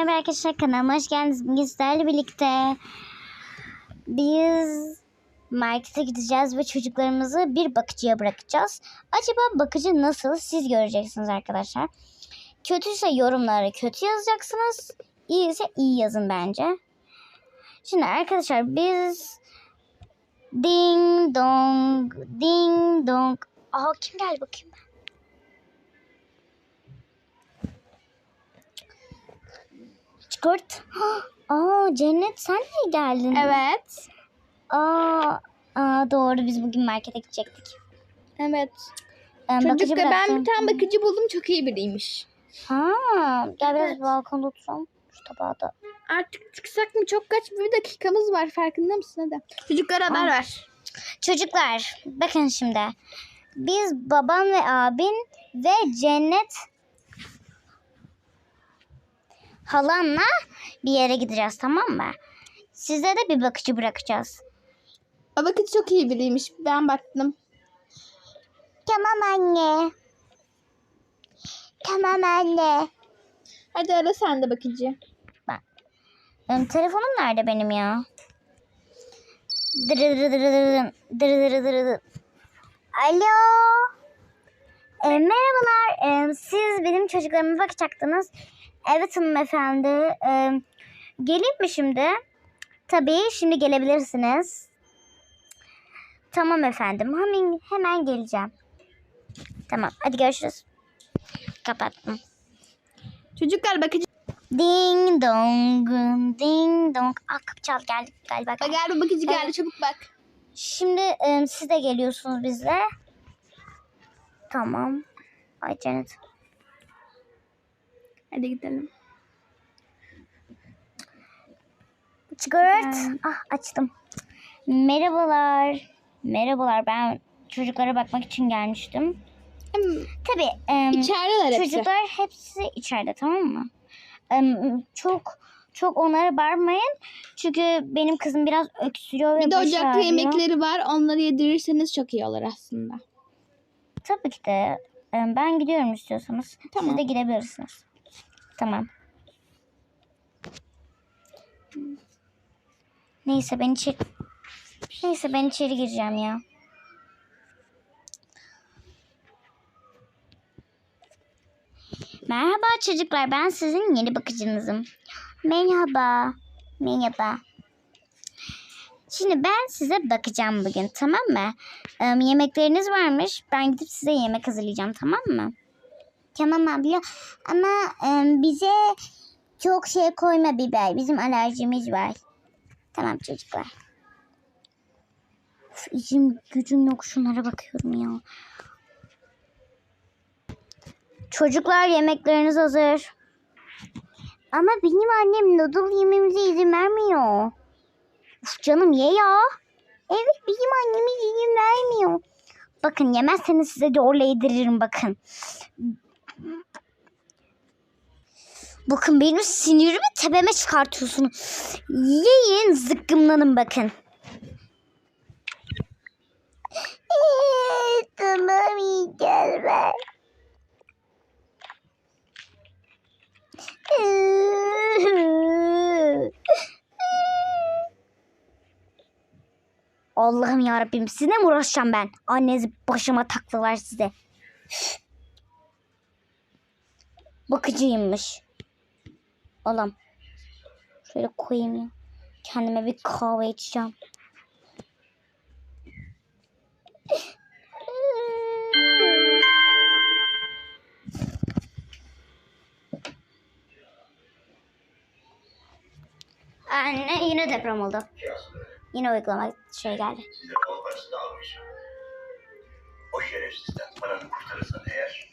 Merhaba arkadaşlar kanalıma hoş geldiniz. Bugün birlikte biz markete gideceğiz ve çocuklarımızı bir bakıcıya bırakacağız. Acaba bakıcı nasıl siz göreceksiniz arkadaşlar. Kötüyse yorumlara kötü yazacaksınız. İyi ise iyi yazın bence. Şimdi arkadaşlar biz ding dong ding dong. Aa kim geldi bakayım ben. Çıkart. Aa Cennet sen mi geldin? Evet. Aa, aa doğru biz bugün markete gidecektik. Evet. Ee, bakıcı Çocuklar ben bir tane bakıcı buldum çok iyi biriymiş. Ha, gel biraz Evet. balkonda oturalım. Şu tabağı da. Artık çıksak mı çok kaç bir dakikamız var farkında mısın hadi. Çocuklara haber Aa. ver. Çocuklar bakın şimdi. Biz babam ve abin ve Cennet halamla bir yere gideceğiz tamam mı? Size de bir bakıcı bırakacağız. O bakıcı çok iyi biriymiş ben baktım. Tamam anne. Tamam anne. Hadi ara sen de bakıcı. Benim telefonum nerede benim ya? Alo. E, merhabalar. E, siz benim çocuklarıma bakacaktınız. Evet hanımefendi. E, geleyim mi şimdi? Tabii şimdi gelebilirsiniz. Tamam efendim. Hemen, hemen geleceğim. Tamam hadi görüşürüz. Kapattım. Çocuklar bakıcı. Ding dong, ding dong. Ah kapı çaldı geldik galiba. Bak gel bakıcı geldi Evet. çabuk bak. Şimdi e, siz de geliyorsunuz bizle. Tamam. Ay Cennet. Hadi gidelim. Çıkart. Hmm. Ah açtım. Merhabalar. Merhabalar ben çocuklara bakmak için gelmiştim. Hem Tabii. e, içerideler hepsi. çocuklar hepsi içeride tamam mı? E, çok çok onlara bağırmayın. Çünkü benim kızım biraz öksürüyor ve Bir de ocakta ağrıyor. yemekleri var. Onları yedirirseniz çok iyi olur aslında. Tabii ki de. Ben gidiyorum istiyorsanız. Tamam. Siz de gidebilirsiniz. Tamam. Neyse ben içeri... Neyse ben içeri gireceğim ya. Merhaba çocuklar ben sizin yeni bakıcınızım. Merhaba. Merhaba. Şimdi ben size bakacağım bugün tamam mı? Ee, yemekleriniz varmış. Ben gidip size yemek hazırlayacağım tamam mı? Tamam abla ama e, bize çok şey koyma biber. Bizim alerjimiz var. Tamam çocuklar. Uf, işim gücüm yok şunlara bakıyorum ya. Çocuklar yemekleriniz hazır. Ama benim annem noodle yememize izin vermiyor. Uf canım ye ya. Evet benim annemiz izin vermiyor. Bakın yemezseniz size zorla yediririm bakın. Bakın benim sinirimi tepeme çıkartıyorsunuz. Yiyin zıkkımlanın bakın. tamam yiyeceğiz ben. Allah'ım yarabbim sizinle mi uğraşacağım ben? Annenizi başıma taktılar size. Bakıcıymış. Alam. Şöyle koyayım ya. Kendime bir kahve içeceğim. Anne yine deprem oldu. Yine uygulama şey geldi. O şerefsizden paranı kurtarırsan eğer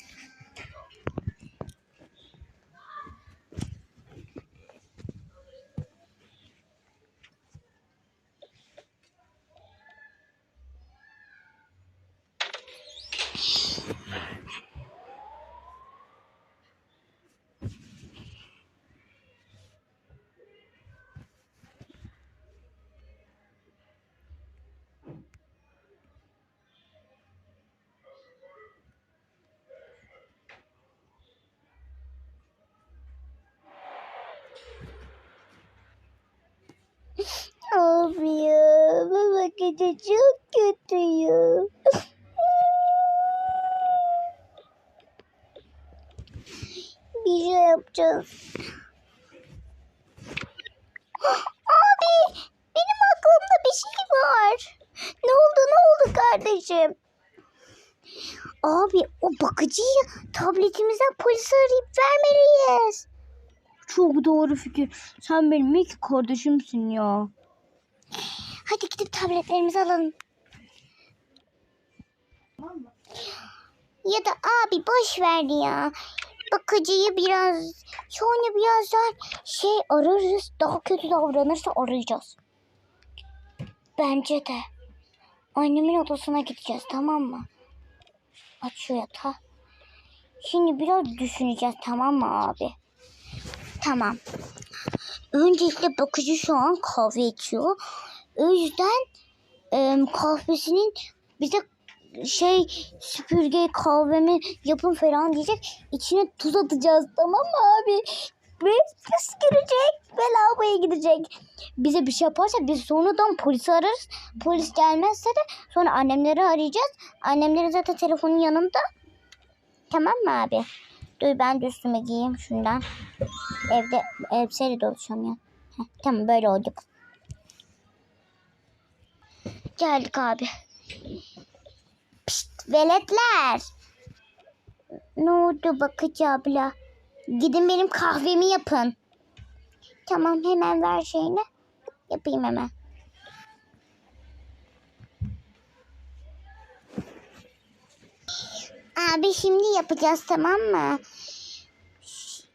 çok kötüyüm. Bir şey yapacağız. Abi benim aklımda bir şey var. Ne oldu ne oldu kardeşim? Abi o bakıcıyı tabletimizden polise arayıp vermeliyiz. Çok doğru fikir. Sen benim ilk kardeşimsin ya. Hadi gidip tabletlerimizi alalım. Ya da abi boş ver ya. Bakıcıyı biraz sonra birazdan şey ararız. Daha kötü davranırsa arayacağız. Bence de. Annemin odasına gideceğiz tamam mı? Açıyor yatağı. Şimdi biraz düşüneceğiz tamam mı abi? Tamam. Öncelikle bakıcı şu an kahve içiyor. O yüzden e, kahvesinin bize şey süpürge kahvemi yapın falan diyecek. İçine tuz atacağız tamam mı abi? Ve pis girecek ve lavaboya gidecek. Bize bir şey yaparsa biz sonradan polisi ararız. Polis gelmezse de sonra annemleri arayacağız. Annemlerin zaten telefonun yanında. Tamam mı abi? Dur ben de üstüme giyeyim şundan. Evde elbiseyle dolaşıyorum ya. Heh, tamam böyle olduk. Geldik abi. Pişt veletler. Ne oldu bakıcı abla? Gidin benim kahvemi yapın. Tamam hemen ver şeyini. Yapayım hemen. Abi şimdi yapacağız tamam mı?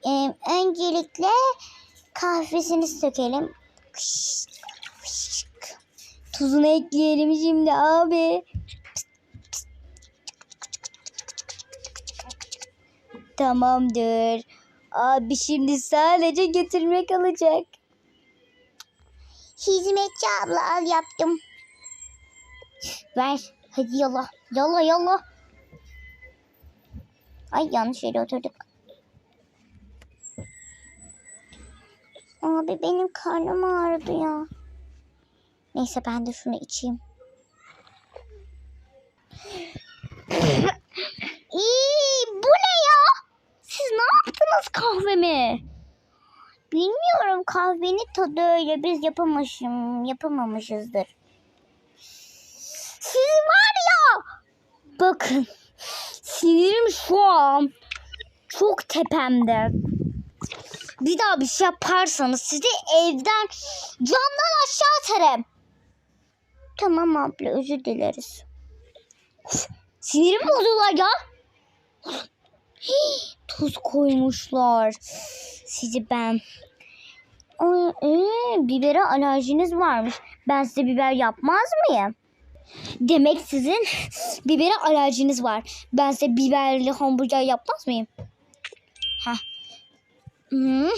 Ee, öncelikle kahvesini sökelim. Tuzunu ekleyelim şimdi abi. Tamamdır. Abi şimdi sadece getirmek alacak. Hizmetçi abla al yaptım. Ver. Hadi yala. Yala yala. Ay yanlış yere oturduk. Abi benim karnım ağrıdı ya. Neyse ben de şunu içeyim. İyi, bu ne ya? Siz ne yaptınız kahvemi? Bilmiyorum kahvenin tadı öyle biz yapamamışım, yapamamışızdır. Siz var ya. Bakın sinirim şu an çok tepemde. Bir daha bir şey yaparsanız sizi evden camdan aşağı atarım. Tamam abla özür dileriz. Of, Sinirim bozuyorlar ya. Tuz koymuşlar. Sizi ben. Ay, ee, bibere alerjiniz varmış. Ben size biber yapmaz mıyım? Demek sizin bibere alerjiniz var. Ben size biberli hamburger yapmaz mıyım? Heh. Hmm.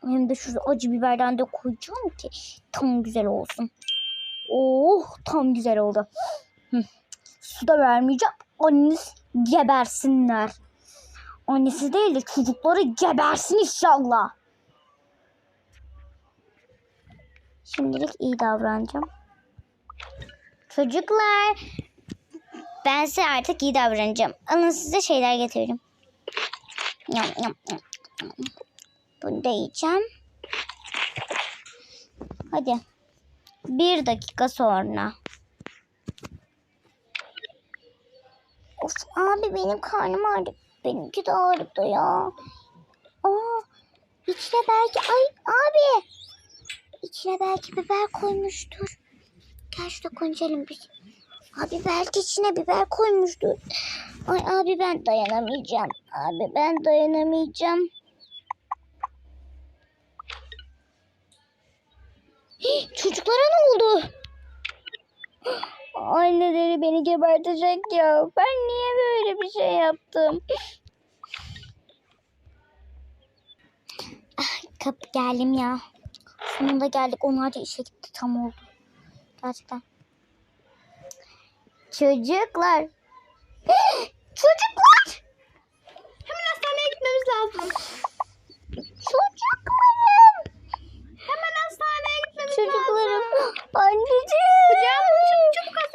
Hem de şu acı biberden de koyacağım ki tam güzel olsun. Oh tam güzel oldu. Su da vermeyeceğim. Anneniz gebersinler. Annesi değil de çocukları gebersin inşallah. Şimdilik iyi davranacağım. Çocuklar ben size artık iyi davranacağım. Alın size şeyler getirdim. Yam, yam, yam. Bunu da yiyeceğim. Hadi. Bir dakika sonra. Of abi benim karnım ağrıdı. Benimki de ağrıdı ya. Aa, içine belki ay abi. İçine belki biber koymuştur. Gel şurada konuşalım biz. Abi belki içine biber koymuştur. Ay abi ben dayanamayacağım. Abi ben dayanamayacağım. Hii, çocuklara ne oldu? Anneleri beni gebertecek ya. Ben niye böyle bir şey yaptım? Ah, Kap geldim ya. Sonunda geldik. Onlar da işe gitti. Tam oldu. Gerçekten. Çocuklar. Çocuklar. Hemen hastaneye gitmemiz lazım. Çocuklarım. Hemen hastaneye gitmemiz Çocuklarım. lazım. Anneciğim. Kucağıma çabuk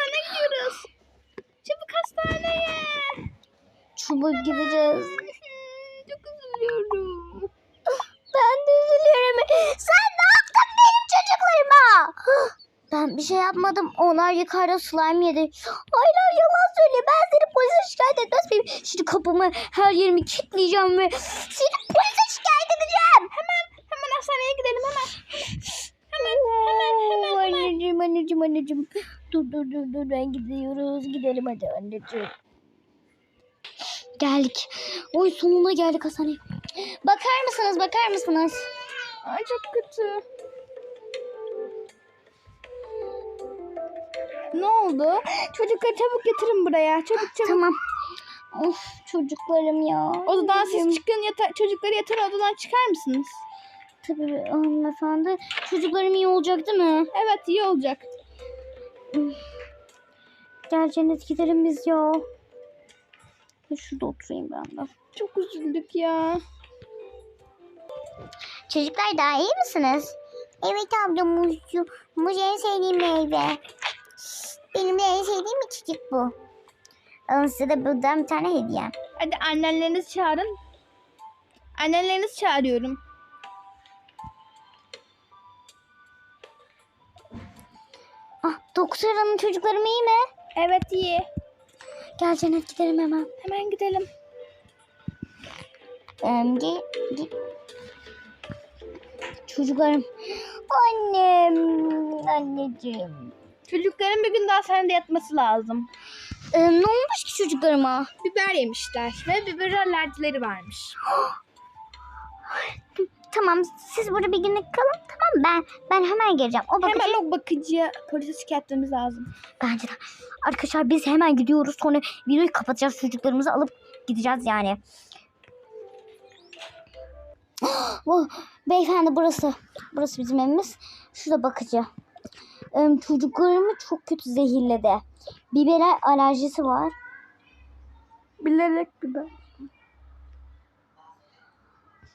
bir şey yapmadım. Onlar yukarıda slime yedi. Hayır yalan söyle. Ben seni polise şikayet etmez miyim? Şimdi kapımı her yerimi kilitleyeceğim ve seni polise şikayet edeceğim. Hemen hemen hastaneye gidelim hemen. Hemen hemen hemen hemen. Anneciğim anneciğim anneciğim. Dur dur dur dur ben gidiyoruz. Gidelim hadi anneciğim. Geldik. Oy sonunda geldik hastaneye. Bakar mısınız bakar mısınız? Ay çok kötü. Ne oldu? Çocukları çabuk getirin buraya. Çabuk çabuk. Tamam. Of çocuklarım ya. Odadan siz çıkın yata çocukları yatan odadan çıkar mısınız? Tabii hanımefendi. Çocuklarım iyi olacak değil mi? Evet iyi olacak. Gel Cennet gidelim biz ya. Ben Şurada oturayım ben de. Çok üzüldük ya. Çocuklar daha iyi misiniz? Evet abla muzcu. Muz en sevdiğim meyve. Benim de en sevdiğim içecek bu. Alın size de buradan bir tane hediye. Hadi annelerinizi çağırın. Annelerinizi çağırıyorum. Ah doktor hanım çocuklarım iyi mi? Evet iyi. Gel Cennet gidelim hemen. Hemen gidelim. Ee, ge- ge- Çocuklarım. Annem. Anneciğim. Çocukların bir gün daha hastanede yatması lazım. Ee, ne olmuş ki çocuklarıma? Biber yemişler ve biber alerjileri varmış. Tamam siz burada bir günlük kalın tamam ben ben hemen geleceğim. O bakıcı Hemen o bakıcıya polise şikayet etmemiz lazım. bence de. Arkadaşlar biz hemen gidiyoruz sonra videoyu kapatacağız çocuklarımızı alıp gideceğiz yani. Bu beyefendi burası. Burası bizim evimiz. Şurada bakıcı. Çocuklarımı çok kötü zehirledi. Bibere alerjisi var. Bilerek biber.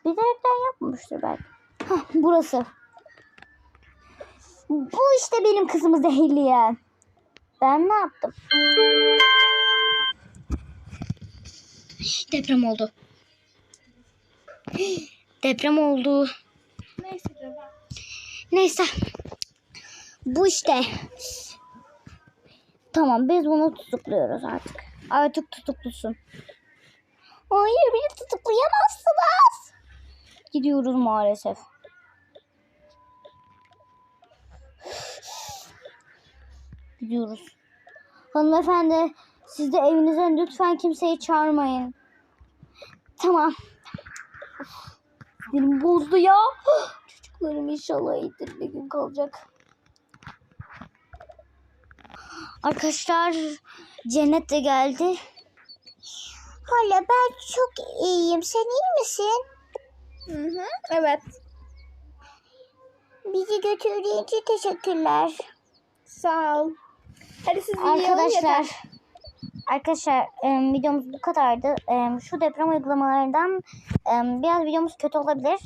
Bilerekten yapmamıştır belki. Hah, burası. Bu işte benim kızımı zehirleyen. Ben ne yaptım? Deprem oldu. Deprem oldu. Neyse. Neyse. Bu işte. Tamam biz bunu tutukluyoruz artık. Artık tutuklusun. Hayır beni tutuklayamazsınız. Gidiyoruz maalesef. Gidiyoruz. Hanımefendi siz de evinize lütfen kimseyi çağırmayın. Tamam. Dilim bozdu ya. Çocuklarım inşallah iyidir bir gün kalacak. Arkadaşlar Cennet de geldi. Hala ben çok iyiyim. Sen iyi misin? Hı hı. Evet. Bizi götürdüğün için teşekkürler. Sağ ol. Hadi siz Arkadaşlar. Arkadaşlar e, videomuz bu kadardı. E, şu deprem uygulamalarından e, biraz videomuz kötü olabilir.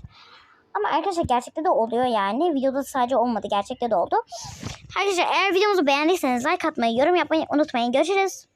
Ama arkadaşlar gerçekte de oluyor yani. Videoda sadece olmadı. Gerçekte de oldu. Arkadaşlar eğer videomuzu beğendiyseniz like atmayı, yorum yapmayı unutmayın. Görüşürüz.